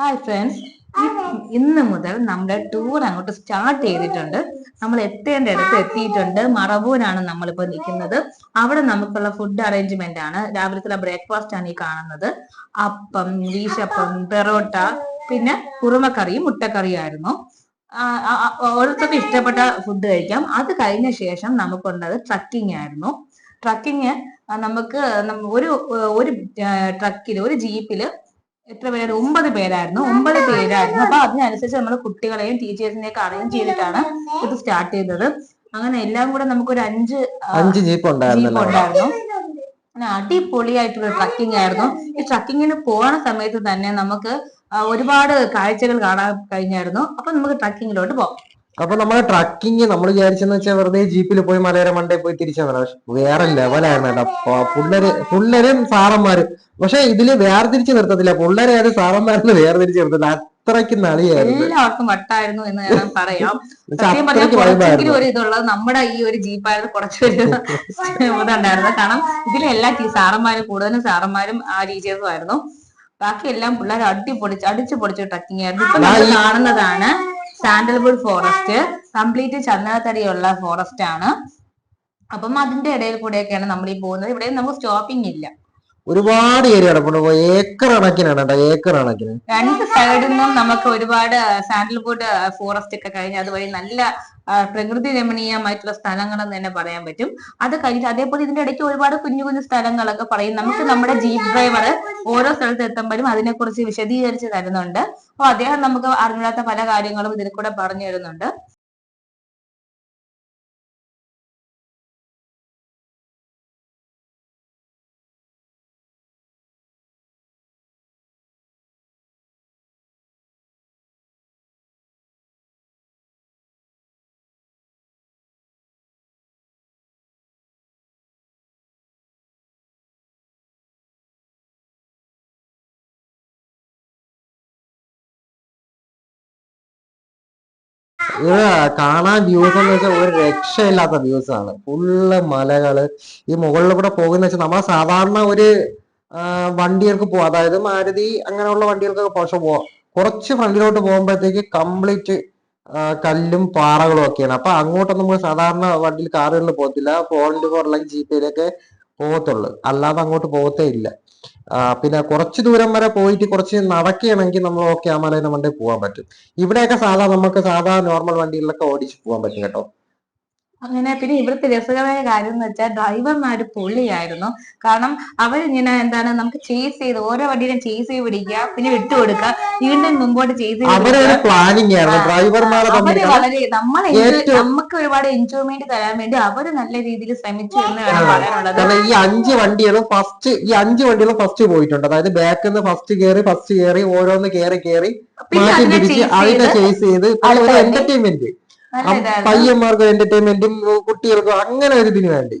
Hi friends ഇന്ന് മുതൽ നമ്മുടെ ടൂർ അങ്ങോട്ട് സ്റ്റാർട്ട് ചെയ്തിട്ടുണ്ട്. നമ്മൾ എത്തേണ്ട ഇടത്ത് എത്തിയിട്ടുണ്ട്. മറവൂരാണ് നമ്മളിപ്പോ നിൽക്കുന്നത് അവിടെ നമുക്കുള്ള ഫുഡ് അറേഞ്ച്മെന്റ് ആണ്. രാവിലത്തെ ബ്രേക്ക്ഫാസ്റ്റ് ആണ് ഈ കാണുന്നത്. അപ്പം വീശപ്പം പെറോട്ട പിന്നെ കുറുമക്കറിയും മുട്ടക്കറിയും ആയിരുന്നു. ആ, ആ, ആ, ഓരോരുത്തർക്കും ഇഷ്ടപ്പെട്ട ഫുഡ് കഴിക്കാം. അത് കഴിഞ്ഞ ശേഷം നമുക്കുള്ളത് ട്രക്കിംഗ് ആയിരുന്നു. ട്രക്കിങ് നമുക്ക് ഒരു ഒരു ട്രക്കിൽ ഒരു ജീപ്പിൽ എത്ര പേര്? ഒമ്പത് പേരായിരുന്നു. ഒമ്പത് പേരായിരുന്നു. അപ്പൊ അതിനനുസരിച്ച് നമ്മൾ കുട്ടികളെയും ടീച്ചേഴ്സിനെയും ഒക്കെ അറേഞ്ച് ചെയ്തിട്ടാണ് ഇത് സ്റ്റാർട്ട് ചെയ്തത്. അങ്ങനെ എല്ലാം കൂടെ നമുക്ക് ഒരു അഞ്ച് അഞ്ച് ജീപ്പ് ഉണ്ടായിരുന്നു. അടിപൊളിയായിട്ടുള്ള ട്രക്കിംഗ് ആയിരുന്നു. ഈ ട്രക്കിങ്ങിന് പോണ സമയത്ത് തന്നെ നമുക്ക് ഒരുപാട് കാഴ്ചകൾ കാണാൻ കഴിഞ്ഞായിരുന്നു. അപ്പൊ നമുക്ക് ട്രക്കിങ്ങിലോട്ട് പോകാം. അപ്പൊ നമ്മളെ ട്രക്കിങ് നമ്മൾ വിചാരിച്ചെന്ന് വെച്ചാൽ വെറുതെ ജീപ്പിൽ പോയി മലയോര മണ്ടയിൽ പോയി തിരിച്ചു വന്നത് പക്ഷെ വേറെ ലെവലായിരുന്നു കേട്ടോ. പുള്ളര് പുള്ളരും സാറന്മാര്. പക്ഷെ ഇതിൽ വേർതിരിച്ച് നിർത്തത്തില്ല. പുള്ളരെ അത് സാറന്മാരെന്ന് വേർതിരിച്ച് നിർത്തത്തില്ല. അത്രയ്ക്ക് നളിയായിരുന്നു. എല്ലാവർക്കും വട്ടായിരുന്നു എന്ന് ഞാൻ പറയാം. സത്യം പറഞ്ഞാൽ അത്രയ്ക്ക് കുറച്ചെങ്കിലും വൈബായിരുന്നു. ഒരു ഇതുള്ളത് നമ്മുടെ ഈ ഒരു ജീപ്പായിരുന്നു കുറച്ചൊരു ഇതുണ്ടായിരുന്നത് കാരണം ഇതിലെല്ലാ സാറന്മാരും കൂടുതലും സാറന്മാരും ആ ടീച്ചേഴ്സും ആയിരുന്നു ബാക്കി എല്ലാം പിള്ളേർ അടിപൊളിച്ച് അടിച്ചു പൊളിച്ച് ട്രക്കിംഗ് ആയിരുന്നു. ഇപ്പൊ നമ്മൾ കാണുന്നതാണ് സാൻഡൽവുഡ് ഫോറസ്റ്റ് കംപ്ലീറ്റ് ചന്ദനത്തടിയുള്ള ഫോറസ്റ്റ് ആണ്. അപ്പം അതിന്റെ ഇടയിൽ കൂടെയൊക്കെയാണ് നമ്മൾ ഈ പോകുന്നത്. ഇവിടെ നമുക്ക് സ്റ്റോപ്പിംഗ് ഇല്ല. ഒരുപാട് ഏരിയ കിടപ്പുണ്ട്. ഏക്കർ കണക്കിനാണ് കേട്ടോ. ഏക്കർ കണക്കിന്. രണ്ട് സൈഡിൽ നിന്നും നമുക്ക് ഒരുപാട് സാൻഡൽവുഡ് ഫോറസ്റ്റ് ഒക്കെ കഴിഞ്ഞ് അതുവഴി നല്ല പ്രകൃതി രമണീയമായിട്ടുള്ള സ്ഥലങ്ങളെന്ന് തന്നെ പറയാൻ പറ്റും. അത് കഴിഞ്ഞിട്ട് അതേപോലെ ഇതിന്റെ ഇടയ്ക്ക് ഒരുപാട് കുഞ്ഞു കുഞ്ഞു സ്ഥലങ്ങളൊക്കെ പറയും. നമുക്ക് നമ്മുടെ ജീപ്പ് ഡ്രൈവർ ഓരോ സ്ഥലത്ത് എത്തുമ്പോഴും അതിനെക്കുറിച്ച് വിശദീകരിച്ച് തരുന്നുണ്ട്. അപ്പൊ അദ്ദേഹം നമുക്ക് അറിഞ്ഞിടാത്ത പല കാര്യങ്ങളും ഇതിൽ കൂടെ പറഞ്ഞു തരുന്നുണ്ട്. കാണാൻ വ്യൂസ് എന്ന് വെച്ചാൽ ഒരു രക്ഷയില്ലാത്ത വ്യൂസ് ആണ്. ഫുള്ള് മലകൾ. ഈ മുകളിലൂടെ പോകുന്ന വെച്ചാൽ നമ്മളെ സാധാരണ ഒരു വണ്ടികൾക്ക് പോവാം. അതായത് മാരുതി അങ്ങനെയുള്ള വണ്ടികൾക്കൊക്കെ പക്ഷെ പോവാം കുറച്ച് ഫ്രണ്ടിലോട്ട് പോകുമ്പോഴത്തേക്ക് കംപ്ലീറ്റ് കല്ലും പാറകളും ഒക്കെയാണ്. അപ്പൊ അങ്ങോട്ടൊന്നും നമ്മൾ സാധാരണ വണ്ടിയിൽ കാറുകളിൽ പോകത്തില്ല. ഫോർ അല്ലെങ്കിൽ ജീപ്പിലൊക്കെ പോകത്തുള്ളൂ. അല്ലാതെ അങ്ങോട്ട് പോകത്തേ ഇല്ല. പിന്നെ കുറച്ച് ദൂരം വരെ പോയിട്ട് കുറച്ച് നടക്കുകയാണെങ്കിൽ നമ്മൾ ഓക്കെ ആ മലേന്റെ മണ്ടേ പോകാൻ പറ്റും. ഇവിടെയൊക്കെ സാധാ നമുക്ക് സാധാ നോർമൽ വണ്ടികളിലൊക്കെ ഓടിച്ച് പോകാൻ പറ്റും കേട്ടോ. അങ്ങനെ പിന്നെ ഇവിടുത്തെ രസകരമായ കാര്യം എന്ന് വെച്ചാൽ ഡ്രൈവർമാര് പൊള്ളിയായിരുന്നു. കാരണം അവരിങ്ങനെ എന്താണ് നമുക്ക് ചേസ് ചെയ്ത് ഓരോ വണ്ടിയിലും ചേസ് ചെയ്ത് പിടിക്കുക പിന്നെ വിട്ടുകൊടുക്കുക വീണ്ടും മുമ്പോട്ട് ചേസ്. പ്ലാനിങ് അവർ വളരെ നമ്മൾ നമുക്ക് ഒരുപാട് എൻജോയ്മെന്റ് തരാൻ വേണ്ടി അവർ നല്ല രീതിയിൽ ശ്രമിച്ചു എന്ന് പറയാനുള്ളത്. കാരണം ഈ അഞ്ച് വണ്ടികളും ഫസ്റ്റ് ഈ അഞ്ച് വണ്ടികളും ഫസ്റ്റ് പോയിട്ടുണ്ട്. അതായത് ബാക്കിൽ നിന്ന് ഫസ്റ്റ് കയറി ഫസ്റ്റ് കയറി ഓരോന്ന് കയറി കയറി പിന്നെ മാറ്റി chase അതിനെ ചേസ് ചെയ്ത്. എന്റർടൈൻമെന്റ് പയ്യന്മാർക്കും എന്റർടൈൻമെന്റും കുട്ടികൾക്കും അങ്ങനെ ഒരു ഇതിന് വേണ്ടി.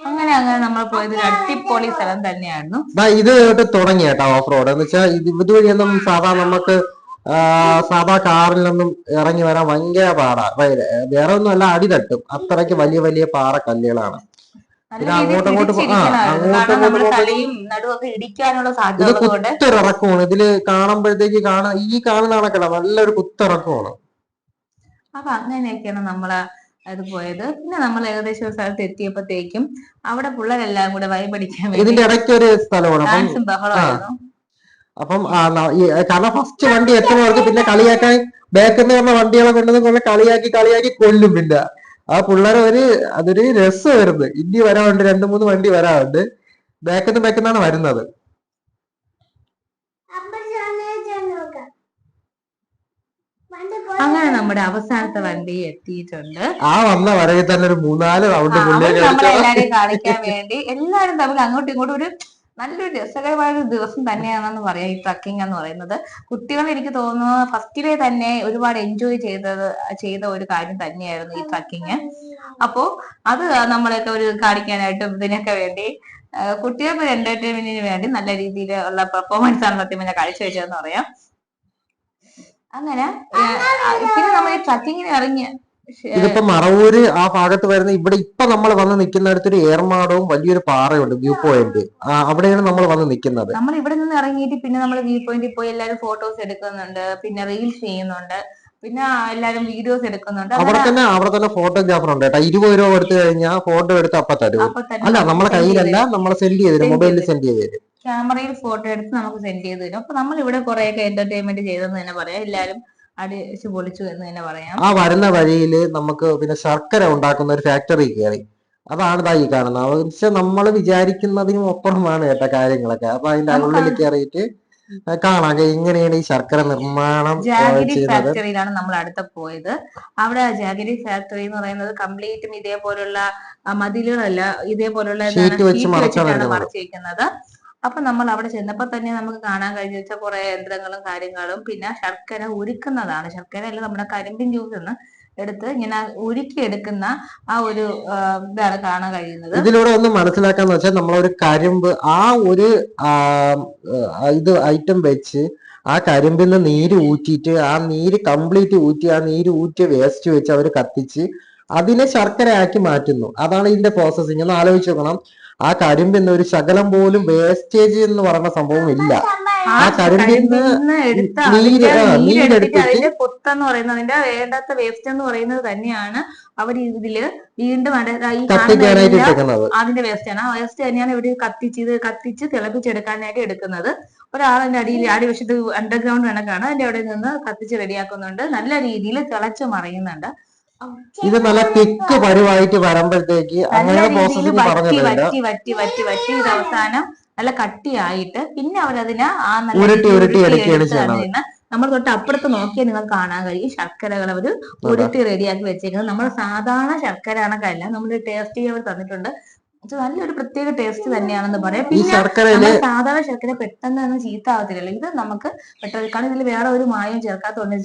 അങ്ങനെ അങ്ങനെ നമ്മൾ പോയത് അടിപൊളി സ്ഥലം തന്നെയായിരുന്നു. ഇത് തൊട്ട് തുടങ്ങി കേട്ടോ ഓഫ് റോഡ് എന്ന് വെച്ചാൽ ഇത് ഇതുവഴിയൊന്നും സാധാ നമുക്ക് സാധാ കാറിൽ നിന്നും ഇറങ്ങി വരാൻ ഭയങ്കര പാടാ. വേറെ ഒന്നും അല്ല അടി തട്ടും. അത്രയ്ക്ക് വലിയ വലിയ പാറ കല്ലുകളാണ്. പിന്നെ അങ്ങോട്ടും. അങ്ങോട്ടും ഇത് കുത്തിറക്കമാണ്. ഇതിൽ കാണുമ്പോഴത്തേക്ക് കാണാൻ ഈ കാണുന്ന കണക്കല്ല നല്ലൊരു കുത്തിറക്കമാണ്. അപ്പൊ അങ്ങനെയൊക്കെയാണ് നമ്മൾ അത് പോയത്. പിന്നെ നമ്മൾ ഏകദേശം സ്ഥലത്ത് എത്തിയപ്പോഴത്തേക്കും അവിടെ പിള്ളേരെല്ലാം കൂടെ വൈബടിക്കാൻ ഇതിന്റെ ഇടയ്ക്ക് ഒരു സ്ഥലമാണ്. അപ്പം ഡാൻസും ബഹളമായിരുന്നു കാരണം ഫസ്റ്റ് വണ്ടി എത്തുന്നവർക്ക് പിന്നെ കളിയാക്കാൻ ബാക്കിൽ നിന്ന് പറഞ്ഞ വണ്ടികളെ കൊണ്ടുവന്ന് കൊണ്ട് കളിയാക്കി കളിയാക്കി കൊല്ലും പിന്നെ. ആ പിള്ളേരെ ഒരു അതൊരു രസമായിരുന്നു. ഇനി വരാറുണ്ട് രണ്ടു മൂന്ന് വണ്ടി വരാറുണ്ട് ബാക്കിൽ നിന്ന് വരുന്നത്. അങ്ങനെ നമ്മുടെ അവസാനത്തെ വണ്ടി എത്തിയിട്ടുണ്ട്. ആ വന്ന വരവിൽ തന്നെ ഒരു മൂന്നാൽ റൗണ്ട് എല്ലാരെയും നമ്മളെല്ലാരെയും കാണിക്കാൻ വേണ്ടി എല്ലാരും തമ്മിൽ അങ്ങോട്ടും ഇങ്ങോട്ടും ഒരു നല്ലൊരു രസകരമായ ഒരു ദിവസം തന്നെയാണെന്ന് പറയാം ഈ ട്രക്കിംഗ് എന്ന് പറയുന്നത്. കുട്ടികൾ എനിക്ക് തോന്നുന്നു ഫസ്റ്റിലെ തന്നെ ഒരുപാട് എൻജോയ് ചെയ്തത് ചെയ്ത ഒരു കാര്യം തന്നെയായിരുന്നു ഈ ട്രക്കിങ് അപ്പോ അത് നമ്മളൊക്കെ ഒരു കാണിക്കാനായിട്ടും ഇതിനൊക്കെ വേണ്ടി കുട്ടികൾക്ക് എന്റർടൈൻമെന്റിന് വേണ്ടി നല്ല രീതിയിൽ ഉള്ള പെർഫോമൻസ് ആണ് സത്യം പിന്നെ കാഴ്ചവെച്ചതെന്ന് പറയാം. അങ്ങനെ? പിന്നെ നമ്മൾ ഈ ട്രക്കിങ്ങിന് ഇറങ്ങിയ ഇതിപ്പോ മറവൂര് ആ ഭാഗത്ത് വരുന്ന ഇവിടെ ഇപ്പൊ നമ്മൾ വന്ന് നിൽക്കുന്ന അടുത്തൊരു ഏർമാടവും വലിയൊരു പാറയുണ്ട് വ്യൂ പോയിന്റ്. അവിടെയാണ് നമ്മൾ വന്ന് നിൽക്കുന്നത് നമ്മൾ ഇവിടെ നിന്ന് ഇറങ്ങിയിട്ട് പിന്നെ നമ്മൾ വ്യൂ പോയിന്റിൽ പോയി എല്ലാരും ഫോട്ടോസ് എടുക്കുന്നുണ്ട് പിന്നെ റീൽസ് ചെയ്യുന്നുണ്ട് പിന്നെ എല്ലാരും വീഡിയോസ് എടുക്കുന്നുണ്ട്. അവിടെ തന്നെ അവിടെ തന്നെ ഫോട്ടോഗ്രാഫർ ഉണ്ട് കേട്ടോ. ഇരുപത് രൂപ കൊടുത്തു കഴിഞ്ഞാൽ ഫോട്ടോ എടുത്ത് അപ്പൊ തരും. അല്ല നമ്മളെ കയ്യിലല്ല നമ്മളെ സെൻഡ് ചെയ്ത് തരും മൊബൈലിൽ സെൻഡ് ചെയ്ത് തരും. ക്യാമറയിൽ ഫോട്ടോ എടുത്ത് നമുക്ക് സെൻഡ് ചെയ്ത് തരും. അപ്പൊ നമ്മൾ ഇവിടെ കുറെയൊക്കെ എന്റർടൈൻമെന്റ് ചെയ്തെന്ന് തന്നെ പറയാം. എല്ലാരും അടിച്ചു പൊളിച്ചു എന്ന് തന്നെ പറയാം. ആ വരുന്ന വഴിയിൽ നമുക്ക് പിന്നെ ശർക്കര ഉണ്ടാക്കുന്ന ഒരു ഫാക്ടറി കയറി അതാണ് ഈ കാണുന്നത്. പക്ഷെ നമ്മൾ വിചാരിക്കുന്നതിനും ഒപ്പുറമാണ് കേട്ട കാര്യങ്ങളൊക്കെ. അപ്പൊ അതിന്റെ ഉള്ളിൽ കയറിയിട്ട് കാണാം. ഇങ്ങനെയാണ് ഈ ശർക്കര നിർമ്മാണം ജാഗിരി ഫാക്ടറിയിലാണ് നമ്മൾ അടുത്ത പോയത്. അവിടെ ജാഗിരി ഫാക്ടറി എന്ന് പറയുന്നത് കംപ്ലീറ്റും ഇതേപോലുള്ള മതിലുകളല്ല ഇതേപോലുള്ള. മറച്ചിരിക്കുന്നത് അപ്പൊ നമ്മൾ അവിടെ ചെന്നപ്പോ തന്നെ നമുക്ക് കാണാൻ കഴിഞ്ഞ വെച്ചാൽ കുറെ യന്ത്രങ്ങളും കാര്യങ്ങളും. പിന്നെ ശർക്കര ഉരുക്കുന്നതാണ്. ശർക്കര അല്ല നമ്മുടെ കരിമ്പിൻ ജ്യൂസ് എന്ന് എടുത്ത് ഇങ്ങനെ ഉരുക്കി എടുക്കുന്ന ആ ഒരു ഇതാണ് കാണാൻ കഴിയുന്നത്. ഇതിലൂടെ ഒന്ന് മനസ്സിലാക്കാന്ന് വെച്ചാൽ നമ്മളൊരു കരിമ്പ് ആ ഒരു ഇത് ഐറ്റം വെച്ച് ആ കരിമ്പിൽ നിന്ന് നീര് ഊറ്റിയിട്ട് ആ നീര് കംപ്ലീറ്റ് ഊറ്റി ആ നീര് ഊറ്റി വേസ്റ്റ് വെച്ച് അവർ കത്തിച്ച് അതിനെ ശർക്കരയാക്കി മാറ്റുന്നു. അതാണ് ഇതിന്റെ പ്രോസസ്സിങ് ഒന്ന് ആലോചിച്ച് നോക്കണം. ആ കരിമ്പിന്ന് ഒരു ശകലം പോലും വേസ്റ്റേജ് എന്ന് പറയുന്ന സംഭവം ഇല്ല. ആ കരിമ്പിന്ന് നീര് അതിന്റെ നീരെടുത്തിട്ട് അതിന്റെ പൊത്തെന്ന് പറയുന്നത് അതിന്റെ വേണ്ടാത്ത വേസ്റ്റ് എന്ന് പറയുന്നത് തന്നെയാണ് അവർ ഇതിൽ വീണ്ടും അതിന്റെ വേസ്റ്റ് ആണ്. ആ വേസ്റ്റ് തന്നെയാണ് ഇവിടെ കത്തിച്ച് ഇത് കത്തിച്ച് തിളപ്പിച്ചെടുക്കാനായിട്ട് എടുക്കുന്നത്. ഒരാളതിന്റെ അടിയിൽ അടിവശത്ത് അണ്ടർഗ്രൗണ്ട് കണക്കാണ്. അതിന്റെ അവിടെ നിന്ന് കത്തിച്ച് റെഡിയാക്കുന്നുണ്ട് നല്ല രീതിയിൽ തിളച്ച് മറിയുന്നുണ്ട്. ഇത് നല്ല തിക്ക് പരുവായിട്ട് വരുമ്പോഴത്തേക്ക് അങ്ങനെ അവസാനം നല്ല കട്ടിയായിട്ട് പിന്നെ അവരതിനെ ആ നല്ല ഉരുട്ടി ഉരുട്ടി എടുക്കുകയാണ് ചെയ്യുന്നത്. നമ്മൾ തൊട്ട് അപ്പുറത്ത് നോക്കിയാൽ നിങ്ങൾ കാണാൻ കഴിയും. ശർക്കരകൾ അവർ ഉരുട്ടി റെഡിയാക്കി വെച്ചേക്കുന്നത് നമ്മൾ സാധാരണ ശർക്കര കണക്കല്ല നമ്മൾ ടേസ്റ്റ് ചെയ്യാൻ അവർ തന്നിട്ടുണ്ട്. നല്ലൊരു പ്രത്യേക ടേസ്റ്റ് തന്നെയാണെന്ന് പറയാം. ഈ പിന്നെ സാധാരണ ശർക്കര പെട്ടെന്ന് ഒന്നും ചീത്ത ആവത്തില്ലല്ലോ ഇത് നമുക്ക് പെട്ടെന്ന് കാരണം ഇതിൽ വേറെ ഒരു മായം ചേർക്കാത്തതുകൊണ്ട്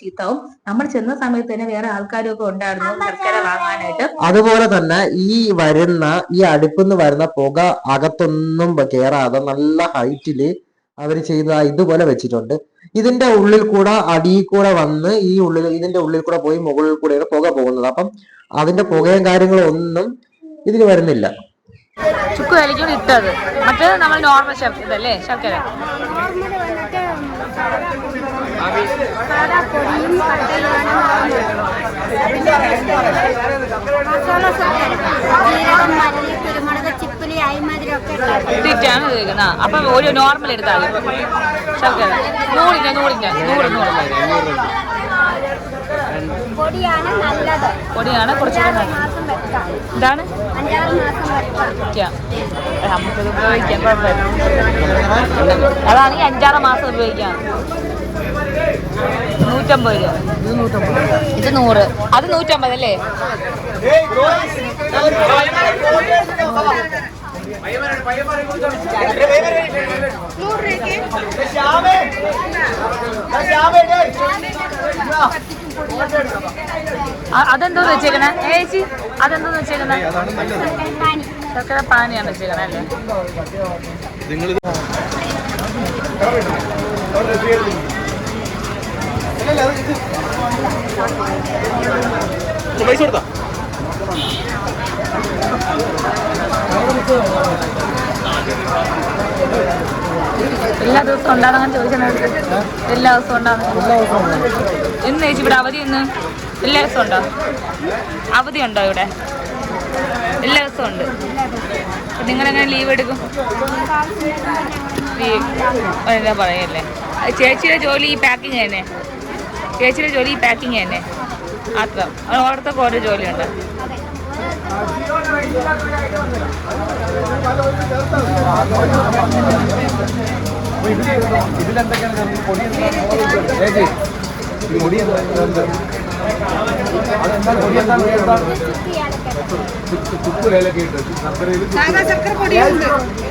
ചീത്താവും. നമ്മൾ ചെന്ന സമയത്ത് തന്നെ വേറെ ആൾക്കാരും ഒക്കെ ഉണ്ടായിരുന്നു ശർക്കര വാങ്ങാനായിട്ട്. അതുപോലെ തന്നെ ഈ വരുന്ന ഈ അടുപ്പിന്ന് വരുന്ന പുക അകത്തൊന്നും കേറാതെ നല്ല ഹൈറ്റിൽ അവർ ചെയ്ത ഇതുപോലെ വെച്ചിട്ടുണ്ട്. ഇതിന്റെ ഉള്ളിൽ കൂടെ അടിയിൽ കൂടെ വന്ന് ഈ ഉള്ളിൽ ഇതിന്റെ ഉള്ളിൽ കൂടെ പോയി മുകളിൽ കൂടെയാണ് പുക പോകുന്നത്. അപ്പം അതിന്റെ പുകയും കാര്യങ്ങളും ഒന്നും ഇതിന് വരുന്നില്ല. ചുക്ക് വിലക്കൂടി ഇട്ടത്. മറ്റേ നമ്മൾ നോർമൽ ശർക്കര ഇതല്ലേ? ശർക്കര. ഇട്ടിട്ടാണ് അപ്പൊ ഒരു നോർമൽ എടുത്താൽ ശർക്കര. നൂറിന് നൂറിന് നൂറ് നൂറ്. പൊടിയാണ് നല്ലത്. പൊടിയാണ് കുറച്ചുകൂടെ ഇതാണ് നമുക്കത് ഉപയോഗിക്കാം. കുഴപ്പമില്ല. അതാണെങ്കിൽ അഞ്ചാറ് മാസം ഉപയോഗിക്കാം. നൂറ്റമ്പത് രൂപ. ഇത് നൂറ്. അത് നൂറ്റമ്പത് അല്ലേ അതെന്തോന്ന് വെച്ചേക്കണേ ഏച്ചി അതെന്തോന്ന് വെച്ചേക്കണേ ശർക്കര പാനിയാണ് വെച്ചേക്കണേ അല്ലേ എല്ലാ ദിവസവും ഉണ്ടാകാൻ ചോദിക്കുന്നത് എല്ലാ ദിവസവും ഉണ്ടാകും എന്ന് ചേച്ചി ഇവിടെ അവധി ഒന്ന് എല്ലാ ദിവസവും ഉണ്ടോ? അവധി ഉണ്ടോ ഇവിടെ? എല്ലാ ദിവസവും ഉണ്ട്. നിങ്ങൾ നിങ്ങളെങ്ങനെ ലീവ് എടുക്കും? എന്താ പറയല്ലേ? ചേച്ചിയുടെ ജോലി ഈ പാക്കിങ് തന്നെ. ചേച്ചിയുടെ ജോലി ഈ പാക്കിങ് തന്നെ. അത്ര അത് ഓരോരുത്തർക്ക് ഓരോ ജോലിയുണ്ട്.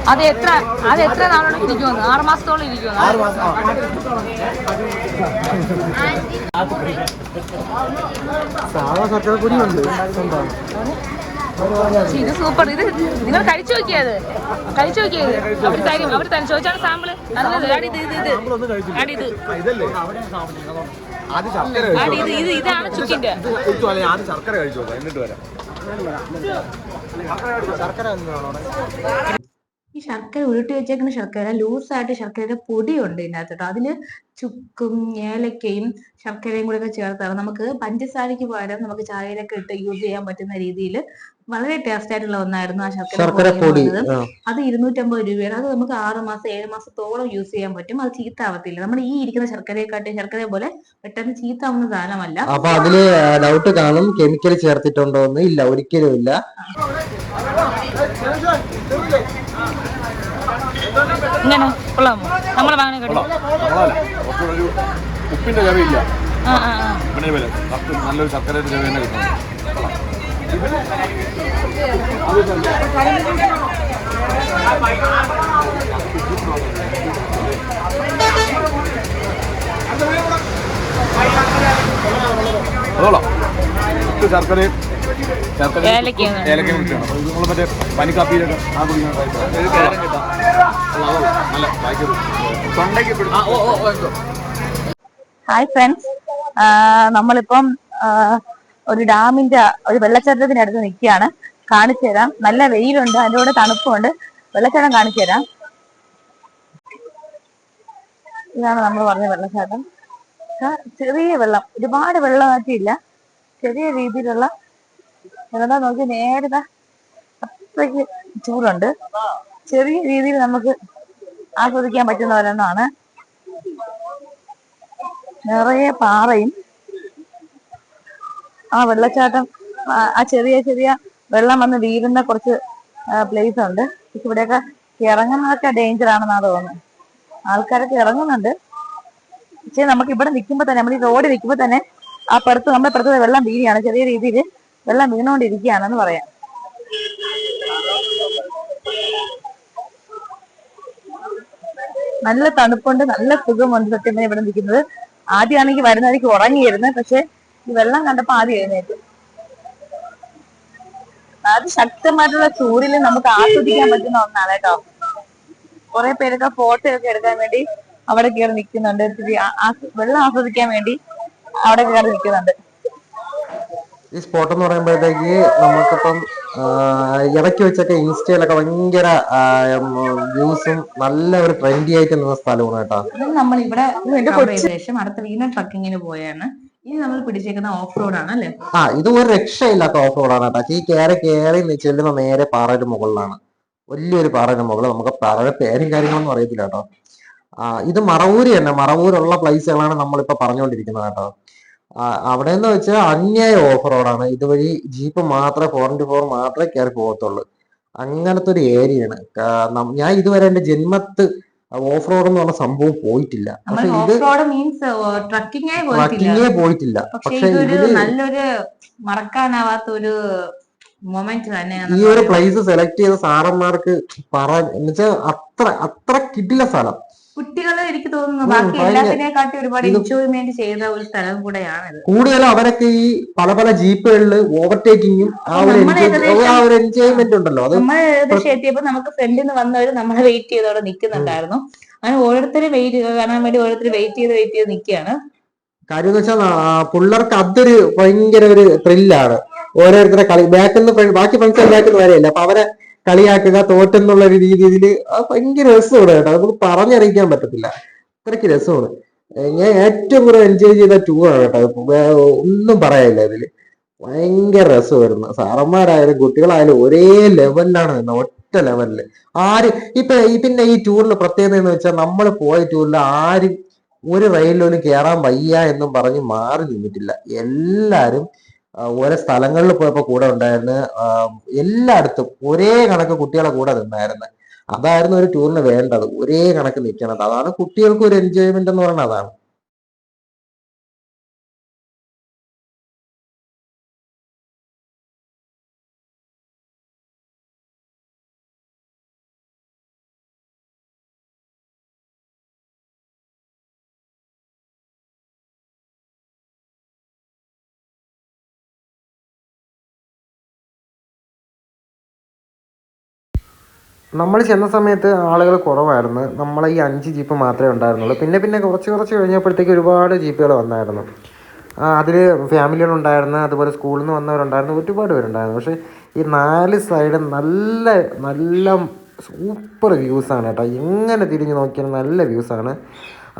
അത് എത്ര അത് എത്ര നാളോളം ഇരിക്കുമെന്ന് ആറ് മാസത്തോളം ഇരിക്കുമെന്ന് സാധാ ശർക്കര പൊടിയുണ്ട് പക്ഷേ ഇത് സൂപ്പർ. ഇത് നിങ്ങൾ കഴിച്ചു നോക്കിയത് കഴിച്ചു നോക്കിയത് അവർ തരും. അവർ തരും. ചോദിച്ചാണ് സാമ്പിൾ. നല്ലത്. അടി ഇത് ഇത് ഇത്. അടി ഇത്. ആദ്യം ശർക്കര ആ, കഴിച്ചു ഇത് ഇത് ഇതാണ് ചുക്കിന്റെ ശർക്കര കഴിച്ചു നോക്കാം. എന്നിട്ട് വരാം. ശർക്കര? ഈ ശർക്കര ഉരുട്ടി വെച്ചേക്കുന്ന ശർക്കര ലൂസായിട്ട് ശർക്കരയുടെ പൊടിയുണ്ട് ഇതിനകത്ത് കേട്ടോ അതിൽ ചുക്കും ഏലക്കയും ശർക്കരയും കൂടെ ഒക്കെ ചേർത്താണ് നമുക്ക് പഞ്ചസാരയ്ക്ക് പകരം നമുക്ക് ചായയിലൊക്കെ ഇട്ട് യൂസ് ചെയ്യാൻ പറ്റുന്ന രീതിയിൽ വളരെ ടേസ്റ്റ് ആയിട്ടുള്ള ഒന്നായിരുന്നു ആ ശർക്കര പൊടി. അത് ഇരുന്നൂറ്റമ്പത് രൂപയാണ് അത് നമുക്ക് ആറ് മാസം ഏഴ് മാസത്തോളം യൂസ് ചെയ്യാൻ പറ്റും അത് ചീത്താവത്തില്ല നമ്മുടെ ഈ ഇരിക്കുന്ന ശർക്കരയെക്കാട്ടി ശർക്കര പോലെ പെട്ടെന്ന് ചീത്താവുന്ന സാധനമല്ല അപ്പൊ അതിൽ ഡൗട്ട് കാണും കെമിക്കൽ ചേർത്തിട്ടുണ്ടോ എന്ന് ഇല്ല ഒരിക്കലും ഇല്ല ഇങ്ങനെ? കൊള്ളാമോ നമ്മളെ വാങ്ങണ കടി. ഉപ്പിന്റെ കറക്റ്റ് നല്ലൊരു ശർക്കരയുടെ ചവ തന്നെ കിട്ടുന്നത് അതോളാം. ശർക്കരയും ശർക്കര ഏലക്കയും വേണം. ഏലക്കയും കിട്ടണം അപ്പോൾ ഇത് നമ്മൾ മറ്റേ പനിക്കാപ്പിയിലൊക്കെ ആ കുടിക്കുന്ന ടൈപ്പ് നല്ല വായിക്കത് തൊണ്ടയ്ക്ക് ആ, ഓ ഓ ഹായ് ഫ്രണ്ട്സ്. നമ്മളിപ്പം ഒരു ഡാമിന്റെ ഒരു വെള്ളച്ചാട്ടത്തിന്റെ അടുത്ത് നിൽക്കുകയാണ്. കാണിച്ചു തരാം. നല്ല വെയിലുണ്ട് അതിന്റെ കൂടെ തണുപ്പുണ്ട്. വെള്ളച്ചാട്ടം കാണിച്ചു തരാം. ഇതാണ് നമ്മൾ പറഞ്ഞ വെള്ളച്ചാട്ടം. ആ, ചെറിയ വെള്ളം ഒരുപാട് വെള്ളം വെള്ളമാറ്റിയില്ല. ചെറിയ രീതിയിലുള്ള എന്താ നോക്കി നേരെ ദാ അത്രയ്ക്ക് ചൂടുണ്ട്. ചെറിയ രീതിയിൽ നമുക്ക് ആസ്വദിക്കാൻ പറ്റുന്ന ഒരെണ്ണമാണ്. നിറയെ പാറയും ആ വെള്ളച്ചാട്ടം ആ ചെറിയ ചെറിയ വെള്ളം വന്ന് വീഴുന്ന കുറച്ച് പ്ലേസ് ഉണ്ട്. പക്ഷെ ഇവിടെയൊക്കെ ഇറങ്ങുന്നതൊക്കെ ഡേഞ്ചർ ആണെന്നാണ് തോന്നുന്നത് ആൾക്കാരൊക്കെ ഇറങ്ങുന്നുണ്ട്. പക്ഷെ നമുക്ക് ഇവിടെ നിൽക്കുമ്പോൾ തന്നെ നമ്മൾ ഈ റോഡ് നിൽക്കുമ്പോൾ തന്നെ ആ പുറത്ത് നമ്മുടെ പുറത്ത് വെള്ളം വീഴുകയാണ്. ചെറിയ രീതിയിൽ വെള്ളം വീണുകൊണ്ടിരിക്കുകയാണെന്ന് പറയാം. നല്ല തണുപ്പുണ്ട് നല്ല സുഖമുണ്ട് സത്യം തന്നെ ഇവിടെ നിൽക്കുന്നത്. ആദ്യമാണെങ്കിൽ വരുന്നവർക്ക് ഉറങ്ങിയിരുന്നു പക്ഷെ ഈ വെള്ളം കണ്ടപ്പോൾ ആദ്യം എഴുന്നേറ്റ്. അത് ശക്തമായിട്ടുള്ള ചൂടിൽ നമുക്ക് ആസ്വദിക്കാൻ പറ്റുന്ന ഒന്നാണ് കേട്ടോ. കുറെ പേരൊക്കെ ഫോട്ടോ ഒക്കെ എടുക്കാൻ വേണ്ടി അവിടെ കയറി നിൽക്കുന്നുണ്ട്. ഇത്തിരി വെള്ളം ആസ്വദിക്കാൻ വേണ്ടി അവിടെ കയറി നിൽക്കുന്നുണ്ട്. ഈ സ്പോട്ട് എന്ന് പറയുമ്പോഴത്തേക്ക് നമുക്കിപ്പം ഇടയ്ക്ക് വെച്ചൊക്കെ ഇൻസ്റ്റയിലൊക്കെ ഭയങ്കര വ്യൂസും നല്ല ഒരു ട്രെൻഡി ആയിട്ട് നിന്ന സ്ഥലമാണ് കേട്ടോ. നമ്മൾ ഇവിടെ ശേഷം അടുത്ത വീണ്ടും ട്രക്കിങ്ങിന് പോയാണ്. ഇനി നമ്മൾ പിടിച്ചേക്കുന്ന ഓഫ് റോഡ് ആണ് അല്ലെ? ആ ഇത് ഒരു രക്ഷയില്ലാത്ത ഓഫ് റോഡാണ് കേട്ടോ. ഈ കയറി കയറി ചെല്ലുന്ന നേരെ പാറയുടെ മുകളിലാണ്. വലിയൊരു പാറയുടെ മുകളിൽ നമുക്ക് പാറയുടെ പേരും കാര്യങ്ങളൊന്നും അറിയത്തില്ല കേട്ടോ. ഇത് മറവൂര് തന്നെ. മറവൂരുള്ള പ്ലേസുകളാണ് നമ്മളിപ്പോ പറഞ്ഞുകൊണ്ടിരിക്കുന്നത് കേട്ടോ. അവിടെ എന്ന് വെച്ചാൽ അന്യായ ഓഫ് റോഡാണ് ഇതുവഴി ജീപ്പ് മാത്രമേ ഫോർ ഇന്റു ഫോർ മാത്രമേ കയറി പോകത്തുള്ളൂ. അങ്ങനത്തെ ഒരു ഏരിയയാണ് ഞാൻ ഇതുവരെ എന്റെ ജന്മത്ത് ഓഫ് റോഡ് എന്ന് പറഞ്ഞ സംഭവം പോയിട്ടില്ല. പക്ഷെ ഇത് ട്രക്കിങ്ങേ പോയിട്ടില്ല. പക്ഷെ നല്ലൊരു മറക്കാനാവാത്ത ഒരു ഈ ഒരു പ്ലേസ് സെലക്ട് ചെയ്ത സാറന്മാർക്ക് പറ എന്നുവെച്ചാൽ അത്ര അത്ര കിട്ടില്ല സ്ഥലം. കുട്ടികൾ എനിക്ക് തോന്നുന്നു ബാക്കി എല്ലാത്തിനെക്കാട്ടി ഒരുപാട് എൻജോയ്മെന്റ് ചെയ്ത ഒരു സ്ഥലം കൂടെയാണിത് കൂടുതലും അവരൊക്കെ ഈ പല പല ജീപ്പുകളിൽ ഓവർടേക്കിങ്ങും ആ ഒരു എൻജോയ്മെന്റ് ഉണ്ടല്ലോ. നമ്മൾ ഏകദേശം എത്തിയപ്പോ നമുക്ക് ഫ്രണ്ടിൽ നിന്ന് വന്നവര് നമ്മളെ വെയിറ്റ് ചെയ്തവിടെ നിൽക്കുന്നുണ്ടായിരുന്നു അങ്ങനെ ഓരോരുത്തരും വെയിറ്റ് കാണാൻ വേണ്ടി ഓരോരുത്തർ വെയിറ്റ് ചെയ്ത് വെയിറ്റ് ചെയ്ത് നിൽക്കുകയാണ് കാര്യം എന്ന് വെച്ചാൽ പിള്ളേർക്ക് അതൊരു ഭയങ്കര ഒരു ത്രില്ലാണ് ഓരോരുത്തരെ കളി ബാക്കിൽ നിന്ന് ബാക്കി ഫ്രണ്ട്സ് ബാക്കിൽ നിന്ന് വരെയല്ല അപ്പൊ അവരെ കളിയാക്കുക തോറ്റെന്നുള്ള ഒരു രീതിയിൽ ഭയങ്കര രസമാണ് കേട്ടോ. നമുക്ക് പറഞ്ഞറിയിക്കാൻ പറ്റത്തില്ല. അത്രയ്ക്ക് രസമാണ്. ഞാൻ ഏറ്റവും കൂടുതൽ എൻജോയ് ചെയ്ത ടൂറാണ് കേട്ടോ. ഒന്നും പറയാനില്ല ഇതിൽ. ഭയങ്കര രസമായിരുന്നു. സാറന്മാരായാലും കുട്ടികളായാലും ഒരേ ലെവലിലാണ് നിന്നത്. ഒറ്റ ലെവലിൽ ആര് ഇപ്പൊ ഈ പിന്നെ ഈ ടൂറിൽ പ്രത്യേകത എന്ന് വെച്ചാൽ നമ്മൾ പോയ ടൂറിൽ ആരും ഒരു റെയിലിലും കയറാൻ വയ്യ എന്നും പറഞ്ഞ് മാറി നിന്നിട്ടില്ല. എല്ലാരും ഓരോ സ്ഥലങ്ങളിൽ പോയപ്പോൾ കൂടെ ഉണ്ടായിരുന്നു എല്ലായിടത്തും ഒരേ കണക്ക് കുട്ടികളെ കൂടെ നിന്നായിരുന്നു. അതായിരുന്നു ഒരു ടൂറിന് വേണ്ടത്. ഒരേ കണക്ക് നിൽക്കണത് അതാണ് കുട്ടികൾക്ക് ഒരു എൻജോയ്മെന്റ് എന്ന് പറയുന്നത്. അതാണ്. നമ്മൾ ചെന്ന സമയത്ത് ആളുകൾ കുറവായിരുന്നു. നമ്മൾ ഈ അഞ്ച് ജീപ്പ് മാത്രമേ ഉണ്ടായിരുന്നുള്ളൂ. പിന്നെ പിന്നെ കുറച്ച് കുറച്ച് കഴിഞ്ഞപ്പോഴത്തേക്ക് ഒരുപാട് ജീപ്പുകൾ വന്നായിരുന്നു. അതിൽ ഫാമിലികളുണ്ടായിരുന്നു അതുപോലെ സ്കൂളിൽ നിന്ന് വന്നവരുണ്ടായിരുന്നു. ഒരുപാട് പേരുണ്ടായിരുന്നു. പക്ഷേ ഈ നാല് സൈഡും നല്ല നല്ല സൂപ്പർ വ്യൂസാണ് കേട്ടോ. എങ്ങനെ തിരിഞ്ഞ് നോക്കിയാലും നല്ല വ്യൂസാണ്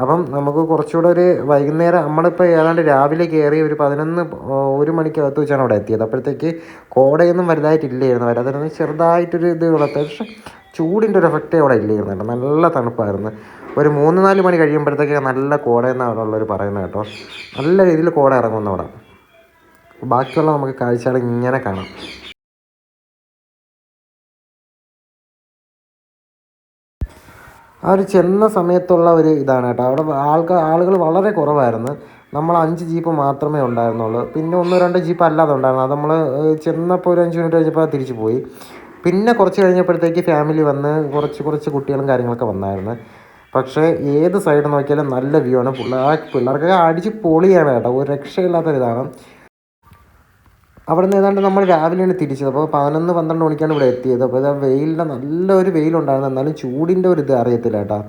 അപ്പം നമുക്ക് കുറച്ചുകൂടെ ഒരു വൈകുന്നേരം നമ്മളിപ്പോൾ ഏതാണ്ട് രാവിലെ കയറി ഒരു പതിനൊന്ന് ഒരു മണിക്കകത്ത് വെച്ചാണ് അവിടെ എത്തിയത്. അപ്പോഴത്തേക്ക് കോടയൊന്നും വലുതായിട്ടില്ലായിരുന്നു. വരാതെ ചെറുതായിട്ടൊരു ഇത് വളർത്തുക പക്ഷെ ചൂടിന്റെ ഒരു എഫക്റ്റേ അവിടെ ഇല്ലായിരുന്നു നല്ല തണുപ്പായിരുന്നു. ഒരു മൂന്ന് നാല് മണി കഴിയുമ്പോഴത്തേക്ക് നല്ല കോടയെന്നാണ് അവിടെ ഉള്ളവർ പറയുന്നത് കേട്ടോ. നല്ല രീതിയിൽ കോട ഇറങ്ങുന്ന അവിടെ. ബാക്കിയുള്ള നമുക്ക് കാഴ്ചകൾ ഇങ്ങനെ കാണാം. ആ ഒരു ചെന്ന സമയത്തുള്ള ഒരു ഇതാണ് കേട്ടോ. അവിടെ ആൾക്കാർ ആളുകൾ വളരെ കുറവായിരുന്നു. നമ്മൾ അഞ്ച് ജീപ്പ് മാത്രമേ ഉണ്ടായിരുന്നുള്ളൂ. പിന്നെ ഒന്ന് രണ്ട് ജീപ്പ് അല്ലാതെ ഉണ്ടായിരുന്നു. അത് നമ്മൾ ചെന്നപ്പോൾ ഒരു അഞ്ച് മിനിറ്റ് കഴിഞ്ഞപ്പോൾ തിരിച്ചു പോയി. പിന്നെ കുറച്ച് കഴിഞ്ഞപ്പോഴത്തേക്ക് ഫാമിലി വന്ന് കുറച്ച് കുറച്ച് കുട്ടികളും കാര്യങ്ങളൊക്കെ വന്നായിരുന്നു. പക്ഷേ ഏത് സൈഡ് നോക്കിയാലും നല്ല വ്യൂ ആണ്. പിള്ളേർ പിള്ളേർക്കൊക്കെ അടിച്ച് പൊളിയാണ് കേട്ടോ. ഒരു രക്ഷയില്ലാത്തൊരിതാണ്. അവിടെ നിന്ന് ഏതാണ്ട് നമ്മൾ രാവിലെയാണ് തിരിച്ചത്. അപ്പോൾ പതിനൊന്ന് പന്ത്രണ്ട് മണിക്കാണ് ഇവിടെ എത്തിയത്. അപ്പോൾ ഇതാ വെയിലിന്റെ നല്ലൊരു വെയിലുണ്ടായിരുന്നു. എന്നാലും ചൂടിന്റെ ഒരു ഇത് അറിയത്തില്ല കേട്ടോ.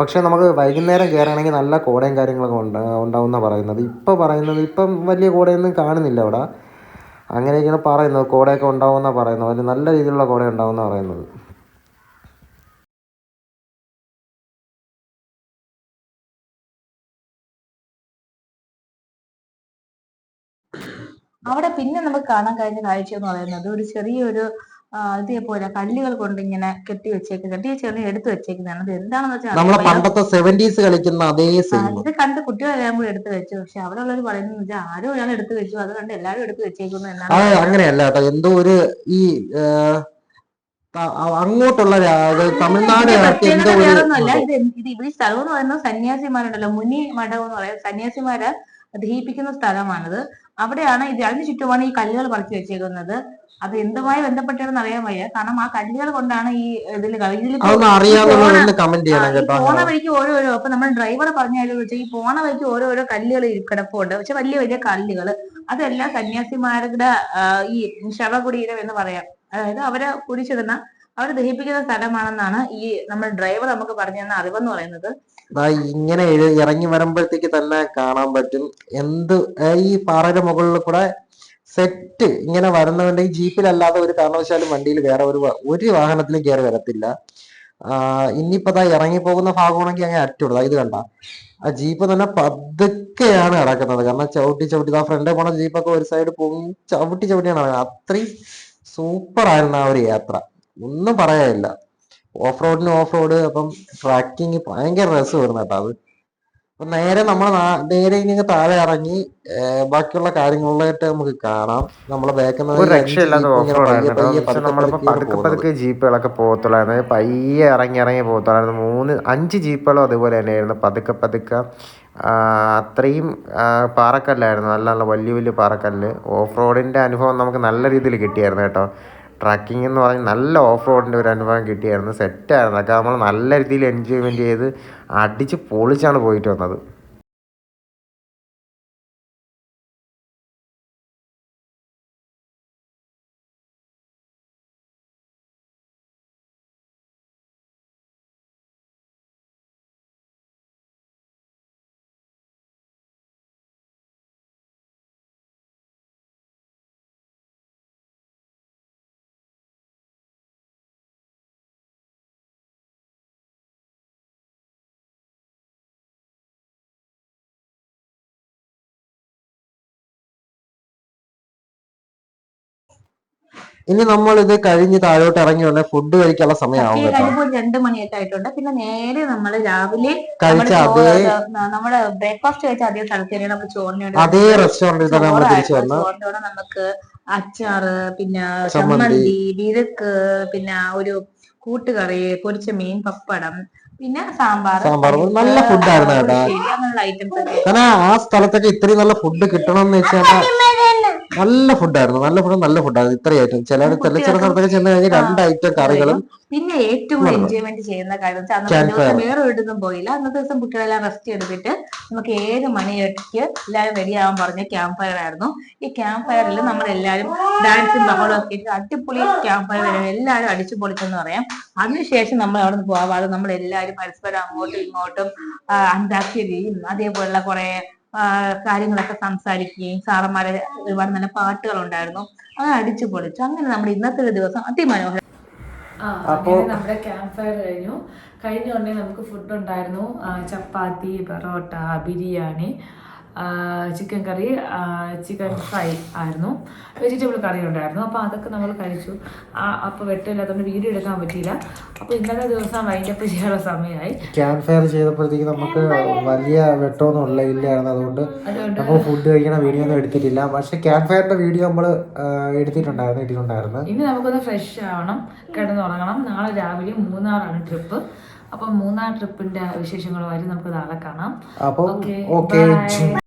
പക്ഷേ നമുക്ക് വൈകുന്നേരം കയറുകയാണെങ്കിൽ നല്ല കോടയും കാര്യങ്ങളൊക്കെ ഉണ്ട് ഉണ്ടാവുമെന്നാണ് പറയുന്നത്. ഇപ്പോൾ പറയുന്നത് ഇപ്പം വലിയ കോടയൊന്നും കാണുന്നില്ല അവിടെ. അങ്ങനെയൊക്കെയാണ് പറയുന്നത്. കോടയൊക്കെ ഉണ്ടാവുമെന്നാണ് പറയുന്നത്. അതിന് നല്ല രീതിയിലുള്ള കോട ഉണ്ടാവുമെന്നാണ് പറയുന്നത്. അവിടെ പിന്നെ നമുക്ക് കാണാൻ കഴിഞ്ഞ കാഴ്ച എന്ന് പറയുന്നത് ഒരു ചെറിയൊരു ഇതേപോലെ കല്ലുകൾ കൊണ്ട് ഇങ്ങനെ കെട്ടി വെച്ചേക്ക് കെട്ടി വെച്ചേക്കുന്ന എടുത്തു വെച്ചേക്കുന്നതാണ് അത് എന്താണെന്ന് വെച്ചാൽ നമ്മളെ പണ്ടത്തെ സെവന്റീസ് കളിക്കുന്ന അതേ ഇത് കണ്ട് കുട്ടികളെല്ലാം കൂടി എടുത്തു വെച്ചു. പക്ഷെ അവിടെ ഉള്ളവർ പറയുന്നത് വെച്ചാൽ ആരോ ഒരാൾ എടുത്തു വെച്ചു. അത് കണ്ട് എല്ലാവരും എടുത്തു വെച്ചേക്കുന്നു എന്നാണ് അങ്ങനെയല്ല കേട്ടോ. എന്തോ ഒരു ഈ അങ്ങോട്ടുള്ള തമിഴ്നാട് ഇത് ഇവിടെ സ്ഥലം എന്ന് പറയുന്നത് സന്യാസിമാരുണ്ടല്ലോ. മുനി മഠം എന്ന് പറയുന്നത് സന്യാസിമാരെ ദഹിപ്പിക്കുന്ന സ്ഥലമാണിത്. അവിടെയാണ് ഇത് അതിന് ചുറ്റുമാണ് ഈ കല്ലുകൾ പറിച്ചു വെച്ചേക്കുന്നത്. അത് എന്തുമായി ബന്ധപ്പെട്ടാണെന്ന് അറിയാൻ വയ്യ. കാരണം ആ കല്ലുകൾ കൊണ്ടാണ് ഈ ഇതിൽ പോണ വഴിക്ക് ഓരോരോ അപ്പൊ നമ്മൾ ഡ്രൈവർ പറഞ്ഞാലും വെച്ചാൽ ഈ പോണ വഴിക്ക് ഓരോരോ കല്ലുകൾ കിടപ്പുണ്ട്. പക്ഷെ വലിയ വലിയ കല്ലുകൾ അതെല്ലാം സന്യാസിമാരുടെ ഈ ശവകുടീരം എന്ന് പറയാം. അതായത് അവരെ കുടിച്ചിടുന്ന അവർ ദഹിപ്പിക്കുന്ന സ്ഥലമാണെന്നാണ് ഈ നമ്മൾ ഡ്രൈവർ നമുക്ക് പറഞ്ഞു തന്ന അറിവെന്ന് പറയുന്നത്. ഇങ്ങനെ ഇറങ്ങി വരുമ്പോഴത്തേക്ക് തന്നെ കാണാൻ പറ്റും. എന്ത് ഈ പാറയുടെ മുകളിൽ കൂടെ സെറ്റ് ഇങ്ങനെ വരുന്നവന്റെ ജീപ്പിലല്ലാതെ ഒരു കാരണവശാലും വണ്ടിയിൽ വേറെ ഒരു ഒരു വാഹനത്തിലും കയറി വരത്തില്ല. ഇനിയിപ്പോ ദാ ഇറങ്ങി പോകുന്ന ഭാഗമാണെങ്കിൽ അങ്ങനെ അറ്റുള്ളൂ ഇത് കണ്ട. ആ ജീപ്പ് തന്നെ പതുക്കെയാണ് കിടക്കുന്നത് കാരണം ചവിട്ടി ചവിട്ടി ആ ഫ്രണ്ട് പോണ ജീപ്പൊക്കെ ഒരു സൈഡ് പോകും ചവിട്ടി ചവിട്ടിയാണ് അത്രയും സൂപ്പർ ആയിരുന്നു ആ ഒരു യാത്ര. ഒന്നും പറയാനില്ല. ഓഫ് റോഡിന് ഓഫ് റോഡ് അപ്പം ട്രാക്കിങ് ഭയങ്കര രസമായിരുന്നു കേട്ടോ അത്. അപ്പൊ നേരെ നമ്മൾ നേരെ ഇനി താഴെ ഇറങ്ങി ബാക്കിയുള്ള കാര്യങ്ങളിലായിട്ട് നമുക്ക് കാണാം. നമ്മളെ ബാക്കിൽ ജീപ്പുകളൊക്കെ പോകത്തുള്ളായിരുന്നു. പയ്യെ ഇറങ്ങി ഇറങ്ങി പോകത്തുള്ളായിരുന്നു. മൂന്ന് അഞ്ച് ജീപ്പുകളും അതുപോലെ തന്നെയായിരുന്നു. പതുക്കെ പതുക്കെ അത്രയും പാറക്കല്ലായിരുന്നു. നല്ല നല്ല വലിയ വലിയ പാറക്കല്ല്. ഓഫ് റോഡിന്റെ അനുഭവം നമുക്ക് നല്ല രീതിയിൽ കിട്ടിയായിരുന്നു കേട്ടോ. ട്രക്കിംഗ് എന്ന് പറഞ്ഞാൽ നല്ല ഓഫ് റോഡിന്റെ ഒരു അനുഭവം കിട്ടിയായിരുന്നു. സെറ്റായിരുന്നു അതൊക്കെ നമ്മൾ നല്ല രീതിയിൽ എൻജോയ്മെന്റ് ചെയ്ത് അടിച്ച് പൊളിച്ചാണ് പോയിട്ട് വന്നത്. ഇനി നമ്മൾ ഇത് കഴിഞ്ഞ് താഴോട്ട് ഇറങ്ങി വന്നാൽ ഫുഡ് കഴിക്കാനുള്ള സമയമാവും കഴിയുമ്പോൾ രണ്ട് മണിയൊക്കെ ആയിട്ടുണ്ട്. പിന്നെ നേരെ നമ്മൾ രാവിലെ കഴിച്ച അതേ നമ്മുടെ ബ്രേക്ക്ഫാസ്റ്റ് കഴിച്ച അതേ സ്ഥലത്ത് നമുക്ക് ചോറിന് വേണ്ടി അതേ റെസ്റ്റോറന്റിൽ തന്നെ നമ്മൾ തിരിച്ചു വന്നു നമുക്ക് അച്ചാറ് പിന്നെ ചമ്മന്തി. വിരക്ക് പിന്നെ ഒരു കൂട്ടുകറി പൊരിച്ച മീൻ പപ്പടം പിന്നെ സാമ്പാർ സാമ്പാർ നല്ല ഫുഡായിരുന്നു കേട്ടോ. കാരണം ആ സ്ഥലത്തൊക്കെ ഇത്രയും നല്ല ഫുഡ് കിട്ടണം എന്ന് വെച്ചാൽ നല്ല ഫുഡായിരുന്നു നല്ല ഫുഡ് നല്ല ഫുഡായിരുന്നു ഇത്രയും ഐറ്റം ചില ചില ചില സ്ഥലത്തൊക്കെ ചെന്ന് കഴിഞ്ഞാൽ രണ്ട് ഐറ്റം കറികളും പിന്നെ ഏറ്റവും എൻജോയ്മെന്റ് ചെയ്യുന്ന കാര്യം വേറെ ഒരിടത്തും പോയില്ല. അന്നത്തെ ദിവസം കുട്ടികളെല്ലാം റെസ്റ്റ് എടുത്തിട്ട് നമുക്ക് ഏഴ് മണിയൊക്കെ എല്ലാവരും റെഡി ആവാൻ പറഞ്ഞ ക്യാമ്പ് ഫയർ ആയിരുന്നു. ഈ ക്യാമ്പ് ഫയറിൽ നമ്മൾ എല്ലാവരും ഡാൻസും ബഹളും ഒക്കെ അടിപൊളി ക്യാമ്പ് ഫയർ എല്ലാവരും അടിച്ചു പൊളിച്ചെന്ന് പറയാം. അതിനുശേഷം നമ്മൾ അവിടെ നിന്ന് പോവാതെ നമ്മൾ എല്ലാവരും പരസ്പരം അങ്ങോട്ടും ഇങ്ങോട്ടും അന്താക്ഷരിയും അതേപോലുള്ള കുറെ കാര്യങ്ങളൊക്കെ സംസാരിക്കുകയും സാറന്മാരെ ഒരുപാട് നല്ല പാട്ടുകൾ ഉണ്ടായിരുന്നു അങ്ങനെ അടിച്ചു പൊളിച്ചു. അങ്ങനെ നമ്മുടെ ഇന്നത്തെ ഒരു ദിവസം അതിമനോഹരം. അങ്ങനെ നമ്മുടെ ക്യാമ്പ് ഫയർ കഴിഞ്ഞു. കഴിഞ്ഞ ഉടനെ നമുക്ക് ഫുഡ് ഉണ്ടായിരുന്നു. Chapati parotta biryani. Chicken curry chicken fry ആയിരുന്നു. വെജിറ്റബിൾ കറി ഉണ്ടായിരുന്നു. അപ്പോൾ അതൊക്കെ നമ്മൾ കഴിച്ചു. അപ്പോൾ വെട്ടമില്ലാത്തതുകൊണ്ട് വീഡിയോ എടുക്കാൻ പറ്റിയില്ല. അപ്പോൾ ഇന്നത്തെ ദിവസം വൈൻഡപ്പ് ചെയ്യാനുള്ള സമയമായി. ക്യാമ്പ് ഫയർ ചെയ്തപ്പോഴത്തേക്ക് നമുക്ക് വലിയ വെട്ടമൊന്നും ഉള്ള ഇല്ലായിരുന്നു. അതുകൊണ്ട് നമ്മൾ ഫുഡ് കഴിക്കണ വീഡിയോ ഒന്നും എടുത്തിട്ടില്ല. പക്ഷെ ക്യാമ്പ് ഫയറിന്റെ വീഡിയോ നമ്മൾ എടുത്തിട്ടുണ്ടായിരുന്നു ഇട്ടിട്ടുണ്ടായിരുന്നു. ഇനി നമുക്കൊന്ന് ഫ്രഷ് ആവണം. കിടന്നുറങ്ങണം. നാളെ രാവിലെ മൂന്നാറാണ് ട്രിപ്പ് അപ്പം മൂന്നാർ ട്രിപ്പിന്റെ വിശേഷങ്ങളുമായിട്ട് നമുക്ക് നാളെ കാണാം. ഓക്കെ